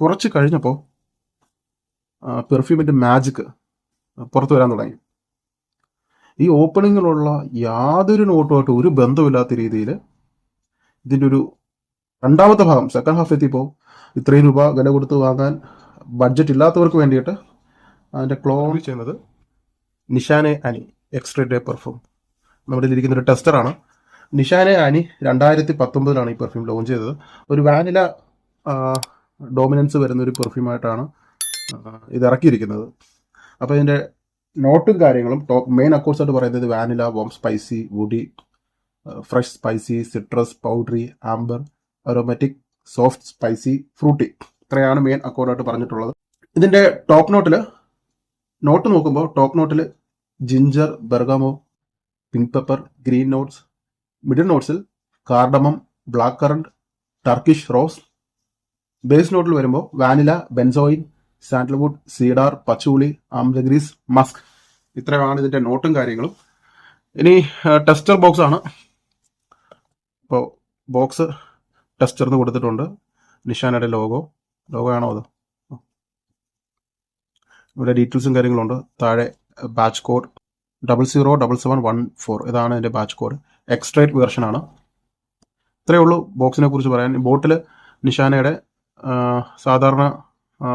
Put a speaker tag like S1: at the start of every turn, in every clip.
S1: കുറച്ച് കഴിഞ്ഞപ്പോൾ പെർഫ്യൂമിന്റെ മാജിക് പുറത്തു വരാൻ തുടങ്ങി. ഈ ഓപ്പണിങ്ങിലുള്ള യാതൊരു നോട്ടുമായിട്ട് ഒരു ബന്ധമില്ലാത്ത രീതിയിൽ ഇതിന്റെ ഒരു രണ്ടാമത്തെ ഭാഗം സെക്കൻഡ് ഹാഫ് എത്തിയപ്പോൾ ഇത്രയും രൂപ വില കൊടുത്ത് വാങ്ങാൻ ബഡ്ജറ്റ് ഇല്ലാത്തവർക്ക് വേണ്ടിയിട്ട് അതിന്റെ ക്ലോൺ ചെയ്യുന്നത് Nishane Ani extrait de perfume നമ്മുടെ ഇരിക്കുന്ന ഒരു ടെസ്റ്ററാണ് നിഷാനെ അനി രണ്ടായിരത്തി പത്തൊമ്പതിലാണ് ഈ പെർഫ്യൂം ലോഞ്ച് ചെയ്തത്. ഒരു വാനില ഡോമിനൻസ് വരുന്ന ഒരു പെർഫ്യൂമായിട്ടാണ് ഇത് ഇറക്കിയിരിക്കുന്നത്. അപ്പോൾ ഇതിന്റെ നോട്ടും കാര്യങ്ങളും ടോപ്പ് മെയിൻ അക്കോഴ്സ് ആയിട്ട് പറയുന്നത് vanilla warm spicy woody fresh spicy citrus powdery amber aromatic soft spicy fruity ഇത്രയാണ് മെയിൻ അക്കോർഡായിട്ട് പറഞ്ഞിട്ടുള്ളത്. ഇതിന്റെ ടോപ്പ് നോട്ടിൽ നോട്ട് നോക്കുമ്പോൾ ടോപ്പ് നോട്ടിൽ ginger bergamot pink pepper green notes middle നോട്ട്സിൽ cardamom black currant Turkish rose base നോട്ടിൽ വരുമ്പോൾ vanilla benzoin sandalwood cedar patchouli ambergris musk ഇത്രയാണ് ഇതിന്റെ നോട്ടും കാര്യങ്ങളും. ഇനി ടെസ്റ്റർ ബോക്സ് ആണ്. ഇപ്പോൾ ബോക്സ് ടെസ്റ്ററിന് കൊടുത്തിട്ടുണ്ട്. നിഷാനയുടെ ലോഗോ ലോഗോ ആണോ അത്? ഇവിടെ ഡീറ്റെയിൽസും കാര്യങ്ങളുണ്ട്. താഴെ batch code double zero double seven one four ഇതാണ് ഇതിന്റെ ബാച്ച് കോഡ് എക്സ്ട്രേറ്റ് വേർഷൻ ആണ്. ഇത്രയേ ഉള്ളൂ ബോക്സിനെ കുറിച്ച് പറയാൻ. ബോട്ടിൽ നിഷാനയുടെ സാധാരണ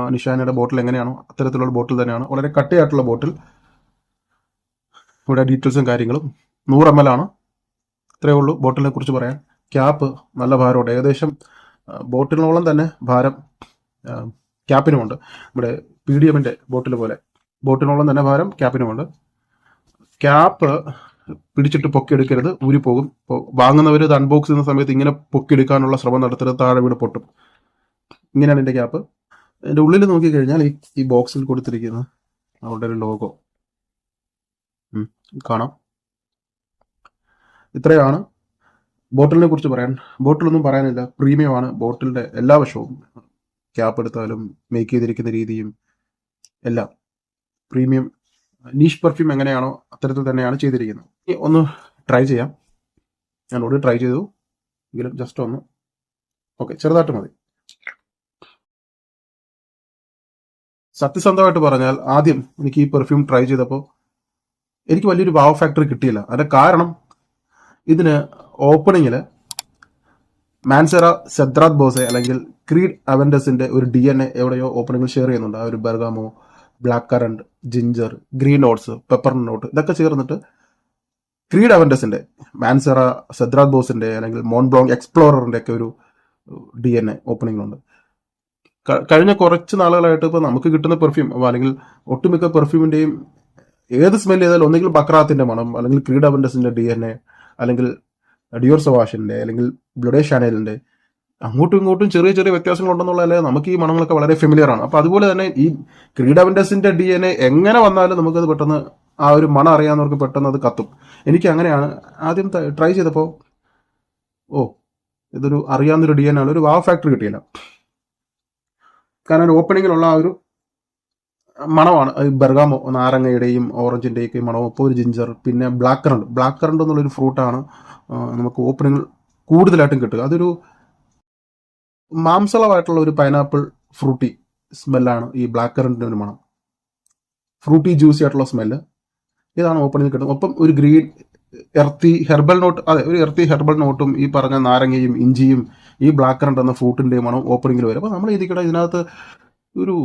S1: നിഷാനയുടെ ബോട്ടിൽ എങ്ങനെയാണോ അത്തരത്തിലുള്ള ബോട്ടിൽ തന്നെയാണ്. വളരെ കട്ടിയായിട്ടുള്ള ബോട്ടിൽ. ഇവിടെ ഡീറ്റെയിൽസും കാര്യങ്ങളും. നൂറ് എം എൽ ആണ്. ഇത്രയേ ഉള്ളൂ ബോട്ടിലിനെ കുറിച്ച് പറയാൻ. ക്യാപ്പ് നല്ല ഭാരമുണ്ട്. ഏകദേശം ബോട്ടിലിനോളം തന്നെ ഭാരം ക്യാപ്പിനുമുണ്ട്. നമ്മുടെ പി ഡി എമ്മിന്റെ ബോട്ടിൽ പോലെ. ബോട്ടിനോളം തന്നെ ഭാരം ക്യാപ്പിനുമുണ്ട്. ക്യാപ്പ് പിടിച്ചിട്ട് പൊക്കിയെടുക്കരുത്. ഊരിപ്പോകും. ഇപ്പോൾ വാങ്ങുന്നവർ ഇത് അൺബോക്സ് ചെയ്യുന്ന സമയത്ത് ഇങ്ങനെ പൊക്കിയെടുക്കാനുള്ള ശ്രമം നടത്തരുത്. താഴെ വീട് പൊട്ടും. ഇങ്ങനെയാണ് എന്റെ ക്യാപ്പ് എന്റെ ഉള്ളിൽ നോക്കിക്കഴിഞ്ഞാൽ ഈ ഈ ബോക്സിൽ കൊടുത്തിരിക്കുന്ന അവരുടെ ഒരു ലോഗോ കാണാം. ഇത്രയാണ് ബോട്ടിലിനെ കുറിച്ച് പറയാൻ. ബോട്ടിലൊന്നും പറയാനില്ല. പ്രീമിയമാണ് ആണ്. ബോട്ടിലിന്റെ എല്ലാ വശവും ക്യാപ്പ് എടുത്താലും മേക്ക് ചെയ്തിരിക്കുന്ന രീതിയും എല്ലാം പ്രീമിയം നീഷ് പെർഫ്യൂം എങ്ങനെയാണോ അത്തരത്തിൽ തന്നെയാണ് ചെയ്തിരിക്കുന്നത്. ഇനി ഒന്ന് ട്രൈ ചെയ്യാം. ഞാൻ ഓൾറെഡി ട്രൈ ചെയ്തു. എങ്കിലും ജസ്റ്റ് ഒന്ന്. ഓക്കെ ചെറുതായിട്ട് മതി. സത്യസന്ധമായിട്ട് പറഞ്ഞാൽ ആദ്യം എനിക്ക് ഈ പെർഫ്യൂം ട്രൈ ചെയ്തപ്പോൾ എനിക്ക് വലിയൊരു വാവ് ഫാക്ടറി കിട്ടിയില്ല. അതിന്റെ കാരണം ഇതിന് ഓപ്പണിങ്ങിൽ മാൻസെറ സെദ്രാത് ബോസെ അല്ലെങ്കിൽ ക്രീഡ് അവൻഡസിന്റെ ഒരു ഡി എൻ എ എവിടെയോ ഓപ്പണിങ്ങിൽ ഷെയർ ചെയ്യുന്നുണ്ട്. ആ ഒരു bergamot black currant ginger green notes pepper note ഇതൊക്കെ ചേർന്നിട്ട് ക്രീഡ് അവൻഡസിന്റെ മാൻസെറ സെദ്രാത് ബോസിന്റെ അല്ലെങ്കിൽ മോൺബ്ലോങ് എക്സ്പ്ലോററിന്റെ ഒക്കെ ഒരു ഡി എൻ എ ഓപ്പണിങ്ങിലുണ്ട് കഴിഞ്ഞ കുറച്ച് നാളുകളായിട്ട് ഇപ്പോൾ നമുക്ക് കിട്ടുന്ന പെർഫ്യൂം അല്ലെങ്കിൽ ഒട്ടുമിക്ക പെർഫ്യൂമിന്റെയും ഏത് സ്മെൽ ചെയ്താലും ഒന്നെങ്കിൽ ബക്രാത്തിന്റെ മണം അല്ലെങ്കിൽ ക്രീഡാബൻഡസിന്റെ ഡി എൻ എ അല്ലെങ്കിൽ ഡിയോർ സവാഷിന്റെ അല്ലെങ്കിൽ ബ്ലുഡേ ഷാനലിന്റെ അങ്ങോട്ടും ഇങ്ങോട്ടും ചെറിയ ചെറിയ വ്യത്യാസങ്ങളുണ്ടെന്നുള്ളതല്ലേ നമുക്ക് ഈ മണങ്ങളൊക്കെ വളരെ ഫെമിലിയർ ആണ്. അപ്പോൾ അതുപോലെ തന്നെ ഈ ക്രീഡാബൻഡസിന്റെ ഡി എൻ എ എങ്ങനെ വന്നാലും നമുക്കത് പെട്ടെന്ന് ആ ഒരു മണം അറിയാവുന്നവർക്ക് പെട്ടെന്ന് അത് കത്തും. എനിക്ക് അങ്ങനെയാണ് ആദ്യം ട്രൈ ചെയ്തപ്പോൾ ഓ ഇതൊരു അറിയാവുന്നൊരു ഡി എൻ ആണ്. ഒരു വാ ഫാക്ടറി കിട്ടിയില്ല. കാരണം ഓപ്പണിങ്ങിലുള്ള ആ ഒരു മണമാണ്. ബർഗാമോ നാരങ്ങയുടെയും ഓറഞ്ചിന്റെയും ഒക്കെ മണവും. ഇപ്പോൾ ഒരു ജിഞ്ചർ പിന്നെ ബ്ലാക്ക് കറണ്ട് ബ്ലാക്ക് കറണ്ട് എന്നുള്ളൊരു ഫ്രൂട്ടാണ് നമുക്ക് ഓപ്പണിങ്ങിൽ കൂടുതലായിട്ടും കിട്ടുക. അതൊരു മാംസളമായിട്ടുള്ള ഒരു പൈനാപ്പിൾ ഫ്രൂട്ടി സ്മെല്ലാണ് ഈ ബ്ലാക്ക് കറണ്ടിന്റെ ഒരു മണം. ഫ്രൂട്ടി ജ്യൂസി ആയിട്ടുള്ള സ്മെല്ല് ഇതാണ് ഓപ്പണിങ്ങിൽ കിട്ടുന്നത്. ഒപ്പം ഒരു ഗ്രീൻ എർത്തി ഹെർബൽ നോട്ട് അതെ ഒരു എർത്തി ഹെർബൽ നോട്ടും ഈ പറഞ്ഞ നാരങ്ങയും ഇഞ്ചിയും ഈ ബ്ലാക്ക് കറണ്ട് എന്ന ഫ്രൂട്ടിന്റെയും മണം ഓപ്പണിങ്ങിൽ വരും അപ്പോൾ നമ്മൾ ഇതിക്കട ഇതിനകത്ത് ഒരു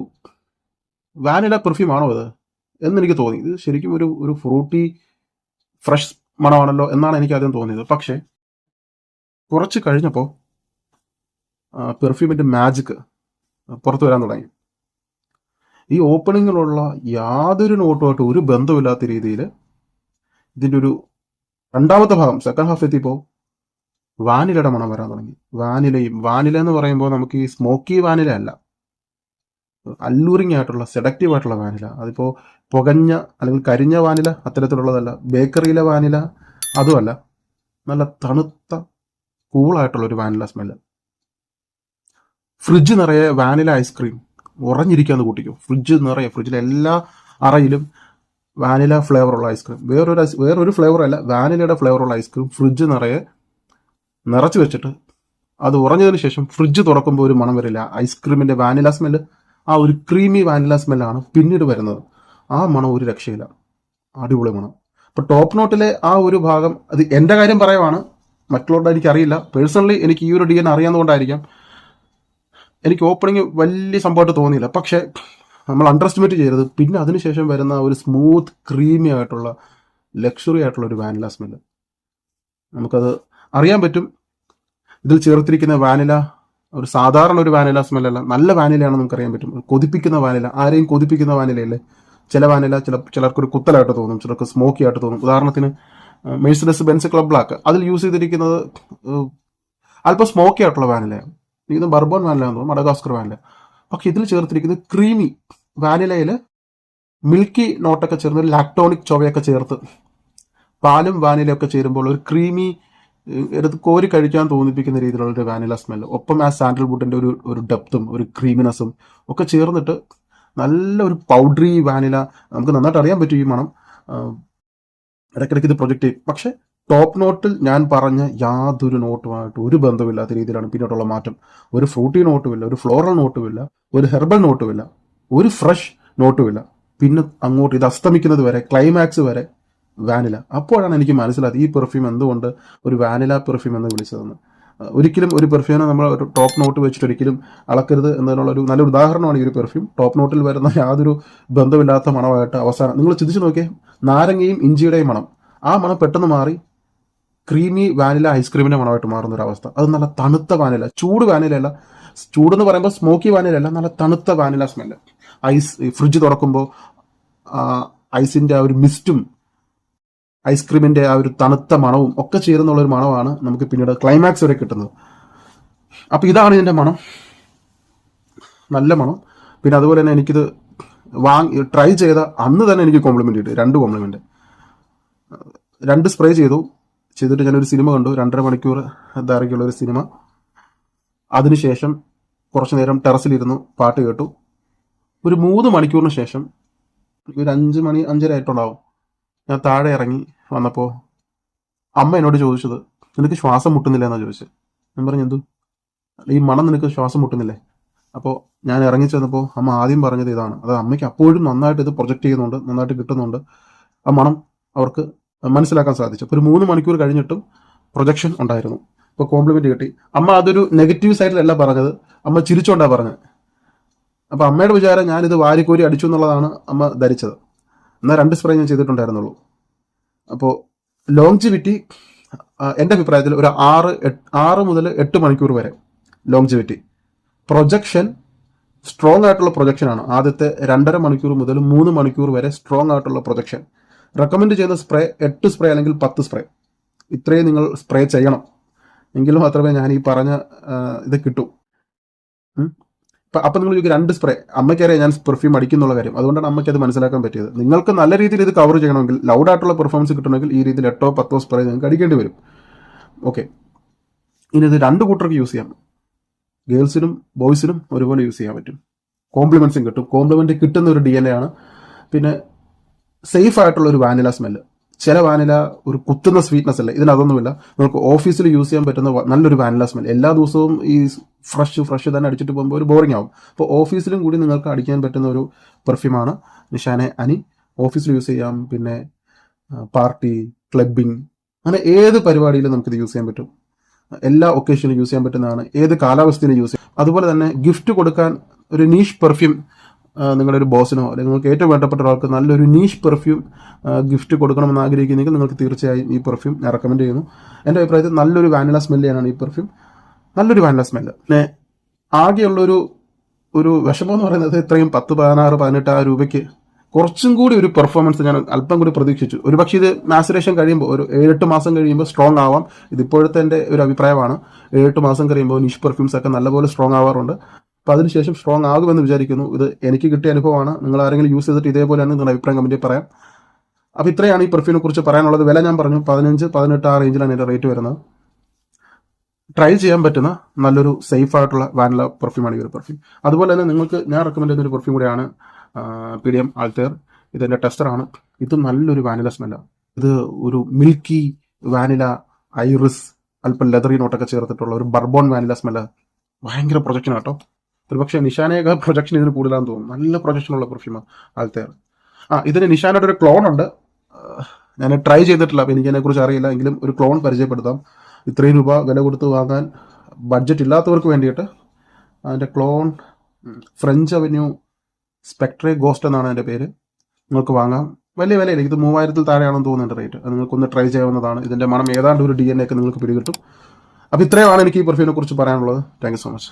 S1: വാനില പെർഫ്യൂം ആണോ ഇത്? എന്നെനിക്ക് തോന്നി. ഇത് ശരിക്കും ഒരു ഒരു ഫ്രൂട്ടി ഫ്രഷ് മണമാണല്ലോ എന്നാണ് എനിക്ക് ആദ്യം തോന്നിയത്. പക്ഷേ കുറച്ച് കഴിഞ്ഞപ്പോൾ പെർഫ്യൂമിന്റെ മാജിക്ക് പുറത്തു വരാൻ തുടങ്ങി. ഈ ഓപ്പണിങ്ങിലുള്ള യാതൊരു നോട്ടുമായിട്ട് ഒരു ബന്ധമില്ലാത്ത രീതിയിൽ ഇതിന്റെ ഒരു രണ്ടാമത്തെ ഭാഗം സെക്കൻഡ് ഹാഫ് എത്തിയപ്പോൾ വാനിലയുടെ മണം വരാൻ തുടങ്ങി. വാനിലയും വാനില എന്ന് പറയുമ്പോൾ നമുക്ക് ഈ സ്മോക്കി വാനില അല്ല. അല്ലൂറിങ് ആയിട്ടുള്ള സെഡക്റ്റീവ് ആയിട്ടുള്ള വാനില. അതിപ്പോൾ പുകഞ്ഞ അല്ലെങ്കിൽ കരിഞ്ഞ വാനില അത്തരത്തിലുള്ളതല്ല. ബേക്കറിയിലെ വാനില അതുമല്ല നല്ല തണുത്ത കൂളായിട്ടുള്ള ഒരു വാനില സ്മെല്ല് ഫ്രിഡ്ജ് നിറയെ വാനില ഐസ്ക്രീം ഉറഞ്ഞിരിക്കാന്ന് കൂട്ടിക്കും. ഫ്രിഡ്ജ് നിറയെ ഫ്രിഡ്ജിലെ എല്ലാ അറയിലും വാനില ഫ്ലേവറുള്ള ഐസ്ക്രീം വേറൊരു വേറൊരു ഫ്ലേവർ അല്ല വാനിലയുടെ ഫ്ലേവറുള്ള ഐസ്ക്രീം ഫ്രിഡ്ജ് നിറയെ നിറച്ച് വെച്ചിട്ട് അത് ഉറഞ്ഞതിന് ശേഷം ഫ്രിഡ്ജ് തുറക്കുമ്പോൾ ഒരു മണം വരില്ല. ഐസ്ക്രീമിന്റെ വാനില സ്മെല്ല് ആ ഒരു ക്രീമി വാനില സ്മെല്ലാണ് പിന്നീട് വരുന്നത്. ആ മണം ഒരു രക്ഷയില്ല. അടിപൊളി മണം. അപ്പോൾ ടോപ്പ് നോട്ടിലെ ആ ഒരു ഭാഗം അത് എന്റെ കാര്യം പറയുവാണ്. മറ്റുള്ളവരുടെ എനിക്ക് അറിയില്ല പേഴ്സണലി എനിക്ക് ഈ ഒരു ഡി എൻ അറിയാവുന്നതുകൊണ്ടായിരിക്കാം. എനിക്ക് ഓപ്പണിങ് വലിയ സംഭവമായിട്ട് തോന്നിയില്ല. പക്ഷേ നമ്മൾ അണ്ടർ എസ്റ്റിമേറ്റ് ചെയ്യരുത്. പിന്നെ അതിനുശേഷം വരുന്ന ഒരു സ്മൂത്ത് ക്രീമി ആയിട്ടുള്ള ലക്ഷറി ആയിട്ടുള്ള ഒരു വാനില സ്മെല്ല് നമുക്കത് അറിയാൻ പറ്റും. ഇതിൽ ചേർത്തിരിക്കുന്ന വാനില ഒരു സാധാരണ ഒരു വാനില സ്മെല്ലല്ല നല്ല വാനിലയാണെന്ന് നമുക്കറിയാൻ പറ്റും. കൊതിപ്പിക്കുന്ന വാനില. ആരെയും കൊതിപ്പിക്കുന്ന വാനിലയല്ലേ? ചില വാനില ചില ചിലർക്ക് ഒരു കുത്തലായിട്ട് തോന്നും. ചിലർക്ക് സ്മോക്കി ആയിട്ട് തോന്നും. ഉദാഹരണത്തിന് മെഴ്സിഡസ് ബെൻസ് ക്ലബ് ബ്ലാക്ക് അതിൽ യൂസ് ചെയ്തിരിക്കുന്നത് അല്പം സ്മോക്കി ആയിട്ടുള്ള വാനിലയാണ്. ഇത് ബർബോൺ വാനില എന്ന് തോന്നും മഡഗാസ്കർ വാനില. പക്ഷെ ഇതിൽ ചേർത്തിരിക്കുന്നത് ക്രീമി വാനിലയിൽ മിൽക്കി നോട്ടൊക്കെ ചേർന്ന് ഒരു ലാക്ടോണിക് ചൊവയൊക്കെ ചേർത്ത് പാലും വാനിലയൊക്കെ ചേരുമ്പോൾ ഒരു ക്രീമി എടുത്ത് കോരി കഴിക്കാൻ തോന്നിപ്പിക്കുന്ന രീതിയിലുള്ള ഒരു വാനില സ്മെല്ല് ഒപ്പം ആ സാൻഡൽ വുഡിന്റെ ഒരു ഒരു ഡെപ്തും ഒരു ക്രീമിനെസ്സും ഒക്കെ ചേർന്നിട്ട് നല്ല ഒരു പൗഡറി വാനില നമുക്ക് നന്നായിട്ട് അറിയാൻ പറ്റും ഈ മണം ഇടയ്ക്കിടയ്ക്ക് ഇത് പ്രൊജക്റ്റ് ചെയ്യും. പക്ഷേ ടോപ്പ് നോട്ടിൽ ഞാൻ പറഞ്ഞ യാതൊരു നോട്ടുമായിട്ട് ഒരു ബന്ധമില്ലാത്ത രീതിയിലാണ് പിന്നോട്ടുള്ള മാറ്റം. ഒരു ഫ്രൂട്ടി നോട്ടുമില്ല ഒരു ഫ്ലോറൽ നോട്ടുമില്ല ഒരു ഹെർബൽ നോട്ടുമില്ല ഒരു ഫ്രഷ് നോട്ടുമില്ല പിന്നെ അങ്ങോട്ട് ഇത് അസ്തമിക്കുന്നത് വരെ ക്ലൈമാക്സ് വരെ വാനില. അപ്പോഴാണ് എനിക്ക് മനസ്സിലായത് ഈ പെർഫ്യൂം എന്തുകൊണ്ട് ഒരു വാനില പെർഫ്യൂം എന്ന് വിളിച്ചതെന്ന്. ഒരിക്കലും ഒരു പെർഫ്യൂമിനെ നമ്മൾ ഒരു ടോപ്പ് നോട്ട് വെച്ചിട്ട് ഒരിക്കലും അളക്കരുത് എന്നതിനുള്ള ഒരു നല്ലൊരു ഉദാഹരണമാണ് ഈ ഒരു പെർഫ്യൂം ടോപ്പ് നോട്ടിൽ വരുന്ന യാതൊരു ബന്ധമില്ലാത്ത മണമായിട്ട് അവസാനം നിങ്ങൾ ചിന്തിച്ചു നോക്കിയേ നാരങ്ങയും ഇഞ്ചിയുടെയും മണം. ആ മണം പെട്ടെന്ന് മാറി ക്രീമി വാനില ഐസ്ക്രീമിന്റെ മണമായിട്ട് മാറുന്ന ഒരു അവസ്ഥ. അത് നല്ല തണുത്ത വാനില ചൂട് വാനില അല്ല. ചൂട് എന്ന് പറയുമ്പോൾ സ്മോക്കി വാനില അല്ല നല്ല തണുത്ത വാനില സ്മെല്ല് ഐസ് ഫ്രിഡ്ജ് തുറക്കുമ്പോൾ ഐസിന്റെ ആ ഒരു മിസ്റ്റും ഐസ്ക്രീമിന്റെ ആ ഒരു തണുത്ത മണവും ഒക്കെ ചേരുന്നുള്ള ഒരു മണമാണ് നമുക്ക് പിന്നീട് ക്ലൈമാക്സ് വരെ കിട്ടുന്നത്. അപ്പൊ ഇതാണ് ഇതിന്റെ മണം. നല്ല മണം. പിന്നെ അതുപോലെ തന്നെ എനിക്കിത് വാങ്ങി ട്രൈ ചെയ്ത അന്ന് തന്നെ എനിക്ക് കോംപ്ലിമെന്റ് കിട്ടി. രണ്ട് കോംപ്ലിമെന്റ് രണ്ട് സ്പ്രേ ചെയ്തു. ചെയ്തിട്ട് ഞാനൊരു സിനിമ കണ്ടു. രണ്ടര മണിക്കൂർ ദൈർഘ്യമുള്ള ഒരു സിനിമ അതിനുശേഷം കുറച്ചു നേരം ടെറസിലിരുന്നു. പാട്ട് കേട്ടു. ഒരു മൂന്ന് മണിക്കൂറിന് ശേഷം ഒരു അഞ്ച് മണി അഞ്ചര ആയിട്ടുണ്ടാവും. ഞാൻ താഴെ ഇറങ്ങി വന്നപ്പോൾ അമ്മ എന്നോട് ചോദിച്ചത് നിനക്ക് ശ്വാസം മുട്ടുന്നില്ല എന്നാണ് ചോദിച്ചത് ഞാൻ പറഞ്ഞു എന്തു? ഈ മണം നിനക്ക് ശ്വാസം മുട്ടുന്നില്ലേ? അപ്പോൾ ഞാൻ ഇറങ്ങി ചെന്നപ്പോൾ അമ്മ ആദ്യം പറഞ്ഞത് ഇതാണ്. അത് അമ്മയ്ക്ക് അപ്പോഴും നന്നായിട്ട് ഇത് പ്രൊജക്റ്റ് ചെയ്യുന്നുണ്ട് നന്നായിട്ട് കിട്ടുന്നുണ്ട്. ആ മണം അവർക്ക് മനസ്സിലാക്കാൻ സാധിച്ചു. അപ്പോൾ ഒരു മൂന്ന് മണിക്കൂർ കഴിഞ്ഞിട്ടും പ്രൊജക്ഷൻ ഉണ്ടായിരുന്നു. ഇപ്പോൾ കോംപ്ലിമെന്റ് കിട്ടി. അമ്മ അതൊരു നെഗറ്റീവ് സൈഡിലല്ല പറഞ്ഞത്. അമ്മ ചിരിച്ചോണ്ടാ പറഞ്ഞത്. അപ്പോൾ അമ്മയുടെ വിചാരം ഞാനിത് വാരിക്കോരി അടിച്ചു എന്നുള്ളതാണ് അമ്മ ധരിച്ചത്. എന്നാൽ രണ്ട് സ്പ്രേ ഞാൻ ചെയ്തിട്ടുണ്ടായിരുന്നുള്ളൂ. അപ്പോൾ ലോങ്ജിവിറ്റി എന്റെ അഭിപ്രായത്തിൽ ഒരു ആറ് ആറ് മുതൽ എട്ട് മണിക്കൂർ വരെ ലോങ്ജിവിറ്റി പ്രൊജക്ഷൻ സ്ട്രോങ് ആയിട്ടുള്ള പ്രൊജക്ഷൻ ആണ്. ആദ്യത്തെ രണ്ടര മണിക്കൂർ മുതൽ മൂന്ന് മണിക്കൂർ വരെ സ്ട്രോങ് ആയിട്ടുള്ള പ്രൊജക്ഷൻ റെക്കമെൻഡ് ചെയ്യുന്ന സ്പ്രേ എട്ട് സ്പ്രേ അല്ലെങ്കിൽ പത്ത് സ്പ്രേ ഇത്രയും നിങ്ങൾ സ്പ്രേ ചെയ്യണം. എങ്കിലും മാത്രമേ ഞാൻ ഈ പറഞ്ഞ ഇത് കിട്ടൂ. അപ്പൊ നിങ്ങൾ ചോദിക്കും രണ്ട് സ്പ്രേ അമ്മയ്ക്കറിയാം ഞാൻ പെർഫ്യൂം അടിക്കുന്നുള്ള കാര്യം. അതുകൊണ്ടാണ് അമ്മയ്ക്ക് അത് മനസ്സിലാക്കാൻ പറ്റിയത്. നിങ്ങൾക്ക് നല്ല രീതിയിൽ ഇത് കവർ ചെയ്യണമെങ്കിൽ ലൗഡായിട്ടുള്ള പെർഫോമൻസ് കിട്ടണമെങ്കിൽ ഈ രീതിയിൽ എട്ടോ പത്തോ സ്പ്രേ നിങ്ങൾക്ക് അടിക്കേണ്ടി വരും. ഓക്കെ ഇനി ഇത് രണ്ട് കൂട്ടർക്ക് യൂസ് ചെയ്യാം. ഗേൾസിനും ബോയ്സിനും ഒരുപോലെ യൂസ് ചെയ്യാൻ പറ്റും. കോംപ്ലിമെന്റ്സും കിട്ടും. കോംപ്ലിമെന്റ് കിട്ടുന്ന ഒരു ഡി എൻ എ ആണ്. പിന്നെ സേഫ് ആയിട്ടുള്ള ഒരു വാനില സ്മെല്ല് ചില വാനില ഒരു കുത്തുന്ന സ്വീറ്റ്നസ് അല്ല? ഇതിനതൊന്നുമില്ല നമുക്ക് ഓഫീസിൽ യൂസ് ചെയ്യാൻ പറ്റുന്ന നല്ലൊരു വാനില സ്മെൽ എല്ലാ ദിവസവും ഈ ഫ്രഷ് ഫ്രഷ് തന്നെ അടിച്ചിട്ട് പോകുമ്പോൾ ഒരു ബോറിംഗ് ആവും. അപ്പോൾ ഓഫീസിലും കൂടി നിങ്ങൾക്ക് അടിക്കാൻ പറ്റുന്ന ഒരു പെർഫ്യൂമാണ് നിഷാനെ അനി. ഓഫീസിൽ യൂസ് ചെയ്യാം. പിന്നെ പാർട്ടി ക്ലബിംഗ് അങ്ങനെ ഏത് പരിപാടിയിലും നമുക്കിത് യൂസ് ചെയ്യാൻ പറ്റും. എല്ലാ ഒക്കേഷനിലും യൂസ് ചെയ്യാൻ പറ്റുന്നതാണ്. ഏത് കാലാവസ്ഥയിലും യൂസ് ചെയ്യാം. അതുപോലെ തന്നെ ഗിഫ്റ്റ് കൊടുക്കാൻ ഒരു നീഷ് പെർഫ്യൂം നിങ്ങളുടെ ഒരു ബോസിനോ അല്ലെങ്കിൽ നിങ്ങൾക്ക് ഏറ്റവും വേണ്ടപ്പെട്ട ഒരാൾക്ക് നല്ലൊരു നീഷ് പെർഫ്യൂം ഗിഫ്റ്റ് കൊടുക്കണമെന്ന് ആഗ്രഹിക്കുന്നെങ്കിൽ നിങ്ങൾക്ക് തീർച്ചയായും ഈ പെർഫ്യൂം ഞാൻ റെക്കമെൻഡ് ചെയ്യുന്നു. എന്റെ അഭിപ്രായത്തിൽ നല്ലൊരു വാനില സ്മെല്ല് ചെയ്യാനാണ് ഈ പെർഫ്യൂം നല്ലൊരു വാനില സ്മെല്ല് പിന്നെ ആകെയുള്ളൊരു ഒരു വിഷമം എന്ന് പറയുന്നത് ഇത്രയും പത്ത് പതിനാറ് പതിനെട്ട് ആ രൂപയ്ക്ക് കുറച്ചും കൂടി ഒരു പെർഫോമൻസ് ഞാൻ അല്പം കൂടി പ്രതീക്ഷിച്ചു. ഒരു പക്ഷേ ഇത് മാസുറേഷൻ കഴിയുമ്പോൾ ഒരു ഏഴെട്ട് മാസം കഴിയുമ്പോൾ സ്ട്രോങ് ആവാം. ഇതിപ്പോഴത്തെ എന്റെ ഒരു അഭിപ്രായമാണ്. ഏഴെട്ട് മാസം കഴിയുമ്പോൾ നിഷ് പെർഫ്യൂംസ് ഒക്കെ നല്ലപോലെ സ്ട്രോങ് ആവാറുണ്ട്. അപ്പോൾ അതിനുശേഷം സ്ട്രോങ് ആകുമെന്ന് വിചാരിക്കുന്നു. ഇത് എനിക്ക് കിട്ടിയ അനുഭവമാണ്. നിങ്ങൾ ആരെങ്കിലും യൂസ് ചെയ്തിട്ട് ഇതേപോലെയാണ് നിങ്ങളുടെ അഭിപ്രായം കമന്റിൽ പറയാം. അപ്പോൾ ഇത്രയാണ് ഈ പെർഫ്യൂമിനെ കുറിച്ച് പറയാനുള്ളത്. വില ഞാൻ പറഞ്ഞു. പതിനഞ്ച് പതിനെട്ട് ആ റേഞ്ചിലാണ് എന്റെ റേറ്റ് വരുന്നത്. ട്രൈ ചെയ്യാൻ പറ്റുന്ന നല്ലൊരു സേഫ് ആയിട്ടുള്ള വാനില പെർഫ്യൂമാണ് ഈ ഒരു പെർഫ്യൂം അതുപോലെ തന്നെ നിങ്ങൾക്ക് ഞാൻ റെക്കമെൻഡ് ചെയ്യുന്ന ഒരു പെർഫ്യൂം കൂടിയാണ് പി ഡി എം ആൾത്തേർ ഇതെന്റെ ടെസ്റ്ററാണ് ഇത് നല്ലൊരു വാനില സ്മെല്ലാണ് ഇത് ഒരു മിൽക്കി വാനില ഐറിസ് അല്പം ലെതറി നോട്ടൊക്കെ ചേർത്തിട്ടുള്ള ഒരു ബർബോൺ വാനില സ്മെല്ല് ഭയങ്കര പ്രൊജക്ഷൻ കേട്ടോ. ഒരു പക്ഷേ നിഷാനേക്കാൾ പ്രൊജക്ഷൻ ഇതിന് കൂടുതലാണെന്ന് തോന്നുന്നു. നല്ല പ്രൊജക്ഷനുള്ള പെർഫ്യൂമാണ് ആൽത്തേർ ആ ഇതിന് നിഷാനയുടെ ഒരു ക്ലോൺ ഉണ്ട്. ഞാൻ ട്രൈ ചെയ്തിട്ടില്ല. അപ്പോൾ എനിക്കതിനെക്കുറിച്ച് അറിയില്ല. എങ്കിലും ഒരു ക്ലോൺ പരിചയപ്പെടുത്താം. ഇത്രയും രൂപ വില കൊടുത്ത് വാങ്ങാൻ ബഡ്ജറ്റ് ഇല്ലാത്തവർക്ക് വേണ്ടിയിട്ട് അതിന്റെ clone French Avenue Spectre Ghost എന്നാണ് അതിന്റെ പേര്. നിങ്ങൾക്ക് വാങ്ങാം. വലിയ വിലയില്ല. ഇത് മൂവായിരത്തിൽ താഴെയാണെന്ന് തോന്നുന്നുണ്ട് റേറ്റ് അത് നിങ്ങൾക്കൊന്ന് ട്രൈ ചെയ്യാവുന്നതാണ്. ഇതിന്റെ മണം ഏതാണ്ട് ഒരു ഡി എൻ എ ഒക്കെ നിങ്ങൾക്ക് പിടികിട്ടും. അപ്പോൾ ഇത്രയുമാണ് എനിക്ക് ഈ പെർഫ്യൂമിനെ കുറിച്ച് പറയാനുള്ളത്. Thank so much